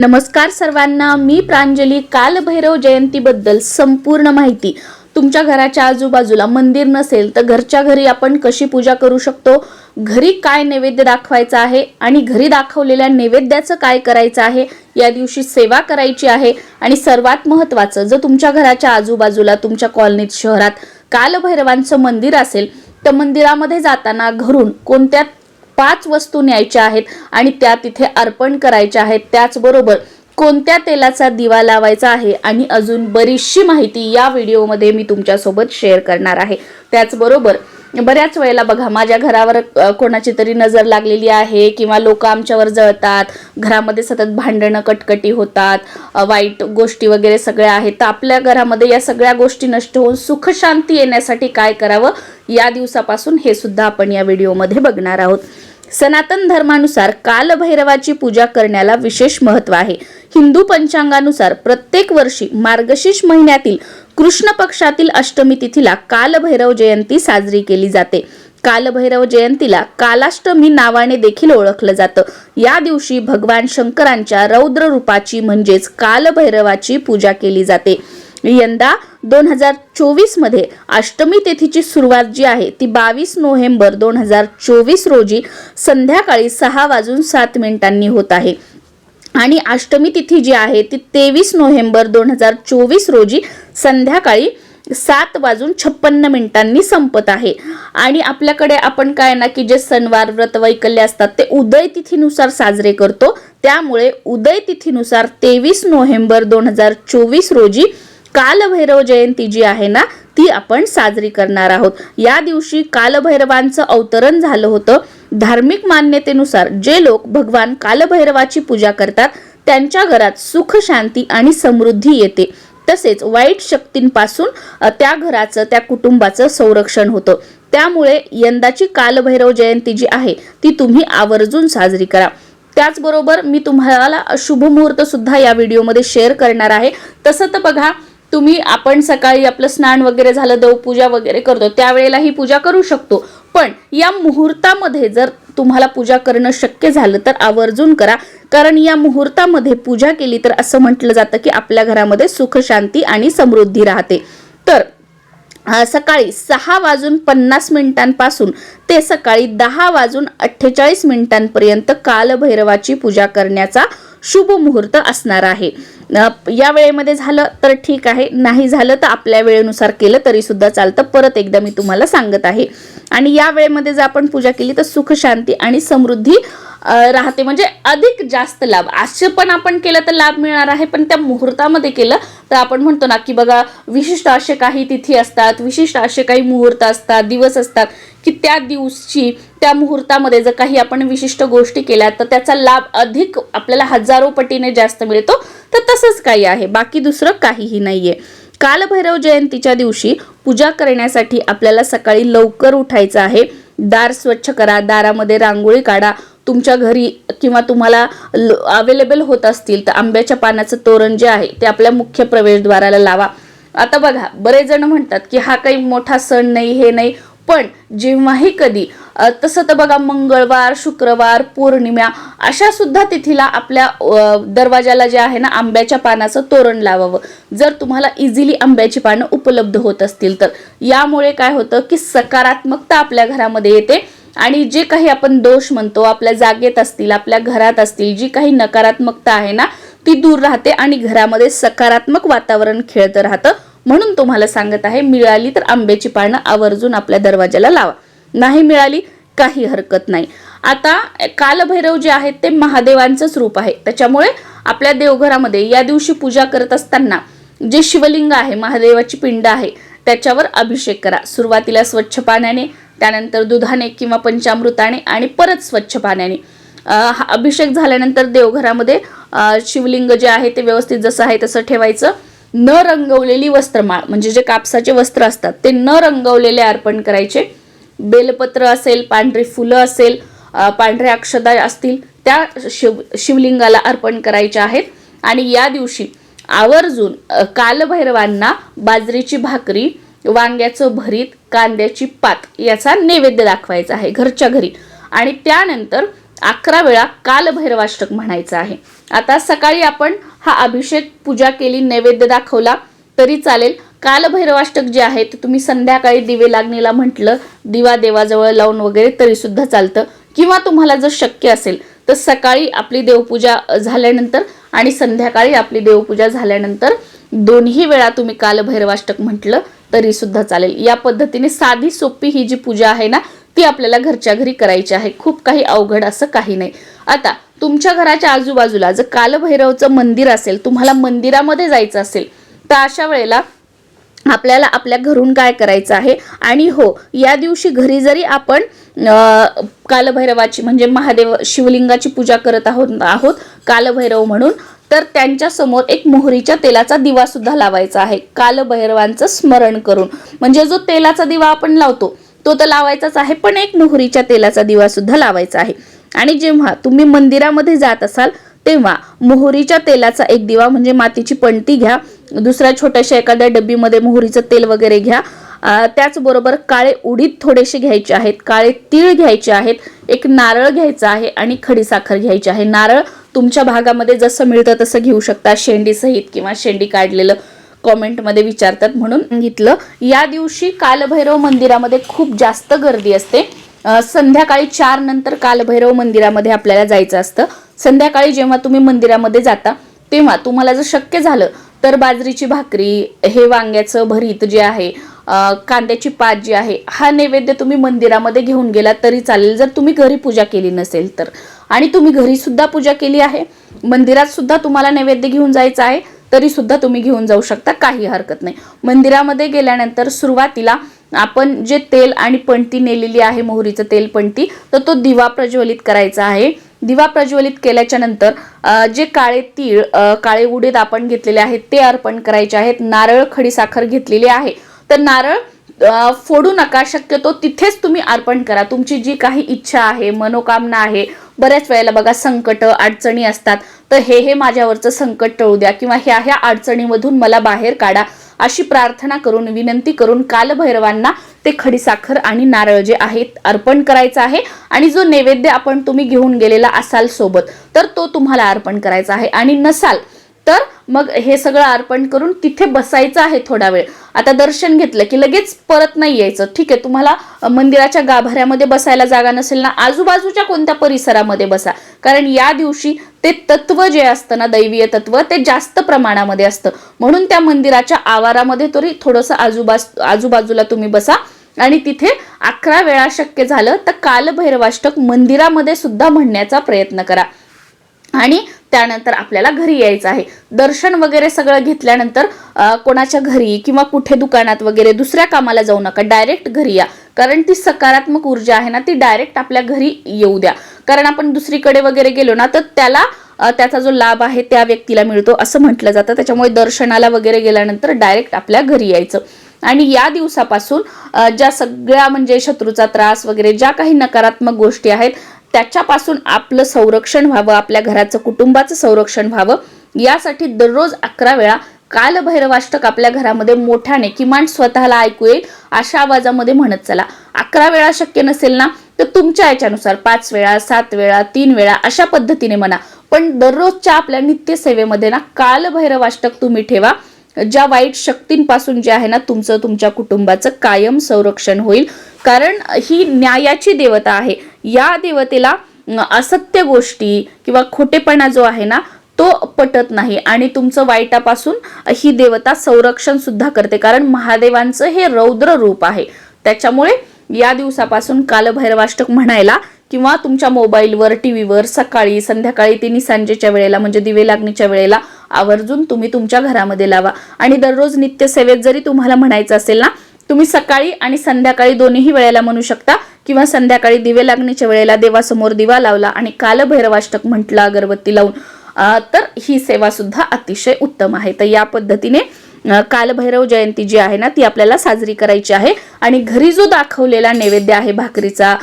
नमस्कार सर्वांना मी प्रांजली कालभैरव जयंतीबद्दल संपूर्ण माहिती. तुमच्या घराच्या आजूबाजूला मंदिर नसेल तर घरच्या घरी आपण कशी पूजा करू शकतो? घरी काय नैवेद्य दाखवायचं आहे आणि घरी दाखवलेल्या नैवेद्याचं काय करायचं आहे? या दिवशी सेवा करायची आहे आणि सर्वात महत्त्वाचं जर तुमच्या घराच्या आजूबाजूला तुमच्या कॉलनीत शहरात कालभैरवांचं मंदिर असेल तर मंदिरामध्ये जाताना घरून कोणत्या पाच वस्तू न्यायच्या आहेत आणि त्या तिथे अर्पण करायच्या आहेत. त्याचबरोबर कोणत्या तेलाचा दिवा लावायचा आहे आणि अजून बरीचशी माहिती या व्हिडिओमध्ये मी तुमच्यासोबत शेअर करणार आहे. त्याचबरोबर बऱ्याच वेळेला बघा माझ्या घरावर कोणाची तरी नजर लागलेली आहे किंवा लोक आमच्यावर जळतात घरामध्ये सतत भांडणं कटकटी होतात वाईट गोष्टी वगैरे सगळ्या आहेत. तर आपल्या घरामध्ये या सगळ्या गोष्टी नष्ट होऊन सुखशांती येण्यासाठी काय करावं या दिवसापासून हे सुद्धा आपण या व्हिडिओमध्ये बघणार आहोत. सनातन धर्मानुसार कालभैरवाची पूजा करण्याला विशेष महत्त्व आहे. हिंदू पंचांगानुसार प्रत्येक वर्षी मार्गशीर्ष महिन्यातील कृष्ण पक्षातील अष्टमी तिथीला कालभैरव जयंती साजरी केली जाते. कालभैरव जयंतीला कालाष्टमी नावाने देखील ओळखलं जातं. या दिवशी भगवान शंकरांच्या रौद्र रूपाची म्हणजेच कालभैरवाची पूजा केली जाते. यंदा दोन हजार चोवीसमध्ये अष्टमी तिथीची सुरुवात जी आहे ती बावीस नोव्हेंबर दोन हजार चोवीस रोजी संध्याकाळी सहा वाजून सात मिनिटांनी होत आहे. आणि अष्टमी तिथी जी आहे ती तेवीस नोव्हेंबर दोन हजार चोवीस रोजी संध्याकाळी सात वाजून छप्पन्न मिनिटांनी संपत आहे. आणि आपल्याकडे आपण काय ना की जे सणवार व्रत वैकल्य असतात ते उदय तिथीनुसार साजरे करतो. त्यामुळे उदय तिथीनुसार तेवीस नोव्हेंबर दोन हजार चोवीस रोजी कालभैरव जयंती जी आहे ना ती आपण साजरी करणार आहोत. या दिवशी कालभैरवांचं अवतरण झालं होतं. धार्मिक मान्यतेनुसार जे लोक भगवान कालभैरवाची पूजा करतात त्यांच्या घरात सुख शांती आणि समृद्धी येते. तसेच वाईट शक्तींपासून त्या घराचं त्या कुटुंबाचं संरक्षण होतं. त्यामुळे यंदाची कालभैरव जयंती जी आहे ती तुम्ही आवर्जून साजरी करा. त्याचबरोबर मी तुम्हाला शुभ मुहूर्त सुद्धा या व्हिडिओमध्ये शेअर करणार आहे. तसं तर बघा तुम्ही आपण सकाळी आपलं स्नान वगैरे झालं देवपूजा वगैरे करतो त्यावेळेला ही पूजा करू शकतो. पण या मुहूर्तामध्ये जर तुम्हाला पूजा करणं शक्य झालं तर आवर्जून करा. कारण या मुहूर्तामध्ये पूजा केली तर असं म्हटलं जातं की आपल्या घरामध्ये सुख शांती आणि समृद्धी राहते. तर सकाळी सहा वाजून पन्नास मिनिटांपासून ते सकाळी दहा वाजून अठ्ठेचाळीस मिनिटांपर्यंत कालभैरवाची पूजा करण्याचा शुभ मुहूर्त असणार आहे. या वेळेमध्ये झालं तर ठीक आहे. नाही झालं तर आपल्या वेळेनुसार केलं तरी सुद्धा चालतं. परत एकदा मी तुम्हाला सांगत आहे. आणि या वेळेमध्ये जर आपण पूजा केली तर सुख शांती आणि समृद्धी राहते. म्हणजे अधिक जास्त लाभ. असं पण आपण केलं तर लाभ मिळणार आहे. पण त्या मुहूर्तामध्ये केलं तर आपण म्हणतो ना की बघा विशिष्ट असे काही तिथी असतात विशिष्ट असे काही मुहूर्त असतात दिवस असतात की त्या दिवशी त्या मुहूर्तामध्ये जर काही आपण विशिष्ट गोष्टी केल्या तर त्याचा लाभ अधिक आपल्याला हजारो पटीने जास्त मिळतो. तर तसंच काही आहे. बाकी दुसरं काहीही नाहीये. कालभैरव जयंतीच्या दिवशी पूजा करण्यासाठी आपल्याला सकाळी लवकर उठायचं आहे. दार स्वच्छ करा. दारामध्ये रांगोळी काढा. तुमच्या घरी किंवा तुम्हाला अवेलेबल होत असतील तर आंब्याच्या पानाचं तोरण जे आहे ते आपल्या मुख्य प्रवेशद्वाराला लावा. आता बघा बरेच जण म्हणतात की हा काही मोठा सण नाही हे नाही. पण जेव्हाही कधी तसं तर बघा मंगळवार शुक्रवार पौर्णिमा अशा सुद्धा तिथीला आपल्या दरवाजाला जे आहे ना आंब्याच्या पानाचं तोरण लावावं. जर तुम्हाला इझिली आंब्याची पानं उपलब्ध होत असतील तर. यामुळे काय होतं की सकारात्मकता आपल्या घरामध्ये येते आणि जे काही आपण दोष म्हणतो आपल्या जागेत असतील आपल्या घरात असतील जी काही नकारात्मकता आहे ना ती दूर राहते आणि घरामध्ये सकारात्मक वातावरण खेळतं राहतं. म्हणून तुम्हाला सांगत आहे मिळाली तर आंब्याची पानं आवर्जून आपल्या दरवाजाला लावा. नाही मिळाली काही हरकत नाही. आता कालभैरव जे आहेत ते महादेवांचंच रूप आहे. त्याच्यामुळे आपल्या देवघरामध्ये या दिवशी पूजा करत असताना जे शिवलिंग आहे महादेवाची पिंड आहे त्याच्यावर अभिषेक करा. सुरुवातीला स्वच्छ पाण्याने त्यानंतर दुधाने किंवा पंचामृताने आणि परत स्वच्छ पाण्याने. हा अभिषेक झाल्यानंतर देवघरामध्ये शिवलिंग जे आहे ते व्यवस्थित जसं आहे तसं ठेवायचं. न रंगवलेली वस्त्रमाळ म्हणजे जे कापसाचे वस्त्र असतात ते न रंगवलेले अर्पण करायचे. बेलपत्र असेल पांढरी फुलं असेल पांढऱ्या अक्षदा असतील त्या शिव शिवलिंगाला अर्पण करायच्या आहेत. आणि या दिवशी आवर्जून कालभैरवांना बाजरीची भाकरी वांग्याचं भरीत कांद्याची पात याचा नैवेद्य दाखवायचा आहे घरच्या घरी. आणि त्यानंतर अकरा वेळा कालभैरवाष्टक म्हणायचं आहे. आता सकाळी आपण हा अभिषेक पूजा केली नैवेद्य दाखवला तरी चालेल. कालभैरवाष्टक जे आहे ते तुम्ही संध्याकाळी दिवे लागणीला म्हटलं दिवा देवाजवळ लावून वगैरे तरी सुद्धा चालतं. किंवा तुम्हाला जर शक्य असेल तर सकाळी आपली देवपूजा झाल्यानंतर आणि संध्याकाळी आपली देवपूजा झाल्यानंतर दोन्ही वेळा तुम्ही कालभैरवाष्टक म्हटलं तरी सुद्धा चालेल. या पद्धतीने साधी सोपी ही जी पूजा आहे ना ती आपल्याला घरच्या घरी करायची आहे. खूप काही अवघड असं काही नाही. आता तुमच्या घराच्या आजूबाजूला जर कालभैरवचं मंदिर असेल तुम्हाला मंदिरामध्ये जायचं असेल तर अशा वेळेला आपल्याला आपल्या घरून काय करायचं आहे? आणि हो या दिवशी घरी जरी आपण कालभैरवाची म्हणजे महादेव शिवलिंगाची पूजा करत आहोत आहोत कालभैरव म्हणून तर त्यांच्यासमोर एक मोहरीच्या तेलाचा दिवा सुद्धा लावायचा आहे कालभैरवांचं स्मरण करून. म्हणजे जो तेलाचा दिवा आपण लावतो तो तर लावायचाच आहे पण एक मोहरीच्या तेलाचा दिवा सुद्धा लावायचा आहे. आणि जेव्हा तुम्ही मंदिरामध्ये जात असाल तेव्हा मोहरीच्या तेलाचा एक दिवा म्हणजे मातीची पणती घ्या. दुसऱ्या छोट्याशा एखाद्या डब्बीमध्ये मोहरीचं तेल वगैरे घ्या. त्याचबरोबर काळे उडीद थोडेसे घ्यायचे आहेत. काळे तीळ घ्यायचे आहेत. एक नारळ घ्यायचा आहे आणि खडीसाखर घ्यायची आहे. नारळ तुमच्या भागामध्ये जसं मिळतं तसं घेऊ शकता. शेंडीसहित किंवा शेंडी काढलेलं कॉमेंटमध्ये विचारतात म्हणून घेतलं या दिवशी कालभैरव मंदिरामध्ये खूप जास्त गर्दी असते. संध्याकाळी चार नंतर कालभैरव मंदिरामध्ये आपल्याला जायचं असतं. संध्याकाळी जेव्हा तुम्ही मंदिरामध्ये जाता तेव्हा तुम्हाला जर शक्य झालं तर बाजरीची भाकरी हे वांग्याचं भरीत जे आहे कांद्याची पात जी आहे हा नैवेद्य तुम्ही मंदिरामध्ये घेऊन गेला तरी चालेल. जर तुम्ही घरी पूजा केली नसेल तर. आणि तुम्ही घरी सुद्धा पूजा केली आहे मंदिरात सुद्धा तुम्हाला नैवेद्य घेऊन जायचं आहे. तरी सुद्धा तुम्ही घेऊन जाऊ शकता काही हरकत नाही. मंदिरामध्ये गेल्यानंतर सुरुवातीला आपण जे तेल आणि पणती नेलेली आहे मोहरीचं तेल पणती तर तो दिवा प्रज्वलित करायचा आहे. दिवा प्रज्वलित केल्याच्यानंतर जे काळे तीळ काळे उडीद आपण घेतलेले आहेत ते अर्पण करायचे आहेत. नारळ खडी साखर घेतलेली आहे. तर नारळ फोडू नका शक्यतो तिथेच तुम्ही अर्पण करा. तुमची जी काही इच्छा आहे मनोकामना आहे बऱ्याच वेळेला बघा संकट अडचणी असतात. तर हे हे माझ्यावरचं संकट टळू द्या किंवा ह्या ह्या अडचणीमधून मला बाहेर काढा अशी प्रार्थना करून विनंती करून कालभैरवांना ते खडीसाखर आणि नारळ जे आहेत अर्पण करायचं आहे. आणि जो नैवेद्य आपण तुम्ही घेऊन गेलेला असाल सोबत तर तो तुम्हाला अर्पण करायचा आहे. आणि नसाल तर मग हे सगळं अर्पण करून तिथे बसायचं आहे थोडा वेळ. आता दर्शन घेतलं की लगेच परत नाही यायचं. ठीक आहे तुम्हाला मंदिराच्या गाभाऱ्यामध्ये बसायला जागा नसेल ना आजूबाजूच्या कोणत्या परिसरामध्ये बसा. कारण या दिवशी ते तत्व जे असतं ना दैवीय तत्व ते जास्त प्रमाणामध्ये असतं. म्हणून त्या मंदिराच्या आवारामध्ये तरी थोडंसं आजूबाज आजूबाजूला तुम्ही बसा. आणि तिथे अकरा वेळा शक्य झालं तर कालभैरवाष्टक मंदिरामध्ये सुद्धा म्हणण्याचा प्रयत्न करा. आणि त्यानंतर आपल्याला घरी यायचं आहे. दर्शन वगैरे सगळं घेतल्यानंतर कोणाच्या घरी किंवा कुठे दुकानात वगैरे दुसऱ्या कामाला जाऊ नका. डायरेक्ट घरी या. कारण ती सकारात्मक ऊर्जा आहे ना ती डायरेक्ट आपल्या घरी येऊ द्या. कारण आपण दुसरीकडे वगैरे गेलो ना तर त्याला त्याचा जो लाभ आहे त्या व्यक्तीला मिळतो असं म्हटलं जातं. त्याच्यामुळे दर्शनाला वगैरे गेल्यानंतर डायरेक्ट आपल्या घरी यायचं. आणि या दिवसापासून ज्या सगळ्या म्हणजे शत्रूचा त्रास वगैरे ज्या काही नकारात्मक गोष्टी आहेत त्याच्यापासून आपलं संरक्षण व्हावं आपल्या घराचं कुटुंबाचं संरक्षण व्हावं. यासाठी दररोज अकरा वेळा कालभैरवाष्टक आपल्या घरामध्ये मोठ्याने किमान स्वतःला ऐकू येईल अशा आवाजामध्ये म्हणत चला. अकरा वेळा शक्य नसेल ना तर तुमच्या याच्यानुसार पाच वेळा सात वेळा तीन वेळा अशा पद्धतीने म्हणा. पण दररोजच्या आपल्या नित्यसेवेमध्ये ना कालभैरवाष्टक तुम्ही ठेवा. ज्या वाईट शक्तींपासून जे आहे ना तुमचं तुमच्या कुटुंबाचं कायम संरक्षण होईल. कारण ही न्यायाची देवता आहे. या देवतेला असत्य गोष्टी किंवा खोटेपणा जो आहे ना तो पटत नाही. आणि तुमचं वाईटापासून ही देवता संरक्षण सुद्धा करते. कारण महादेवांचं हे रौद्र रूप आहे. त्याच्यामुळे या दिवसापासून कालभैरवाष्टक म्हणायला किंवा तुमच्या मोबाईलवर टी व्हीवर सकाळी संध्याकाळी तिन्ही सांजेच्या वेळेला म्हणजे दिवे लागणीच्या वेळेला आवर्जून तुम्ही तुमच्या घरामध्ये लावा. आणि दररोज नित्यसेवेत जरी तुम्हाला म्हणायचं असेल ना तुम्ही सकाळी आणि संध्याकाळी दोन्ही वेळेला म्हणू शकता. किंवा संध्याकाळी दिवे लागण्याच्या वेळेला देवासमोर दिवा लावला आणि कालभैरवाष्टक म्हटलं अगरबत्ती लावून तर ही सेवा सुद्धा अतिशय उत्तम आहे. तर या पद्धतीने कालभैरव जयंती जी आहे ना ती आपल्याला साजरी करायची आहे. आणि घरी जो दाखवलेला नैवेद्य आहे भाकरीचा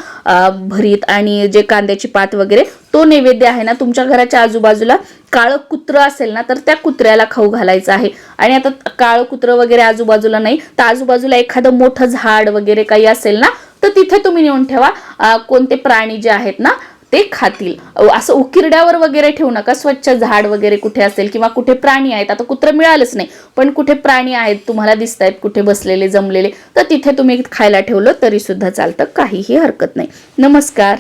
भरीत आणि जे कांद्याची पात वगैरे तो नैवेद्य आहे ना तुमच्या घराच्या आजूबाजूला काळं कुत्र असेल ना तर त्या कुत्र्याला खाऊ घालायचं आहे. आणि आता काळं कुत्र वगैरे आजूबाजूला नाही तर आजूबाजूला एखादं मोठं झाड वगैरे काही असेल ना तर तिथे तुम्ही नेऊन ठेवा. कोणते प्राणी जे आहेत ना ते खातील. असं उकिरड्यावर वगैरे ठेवू नका. स्वच्छ झाड वगैरे कुठे असेल किंवा कुठे प्राणी आहेत आता कुत्रं मिळालंच नाही पण कुठे प्राणी आहेत तुम्हाला दिसत आहेत कुठे बसलेले जमलेले तर तिथे तुम्ही खायला ठेवलं तरी सुद्धा चालतं काहीही हरकत नाही. नमस्कार.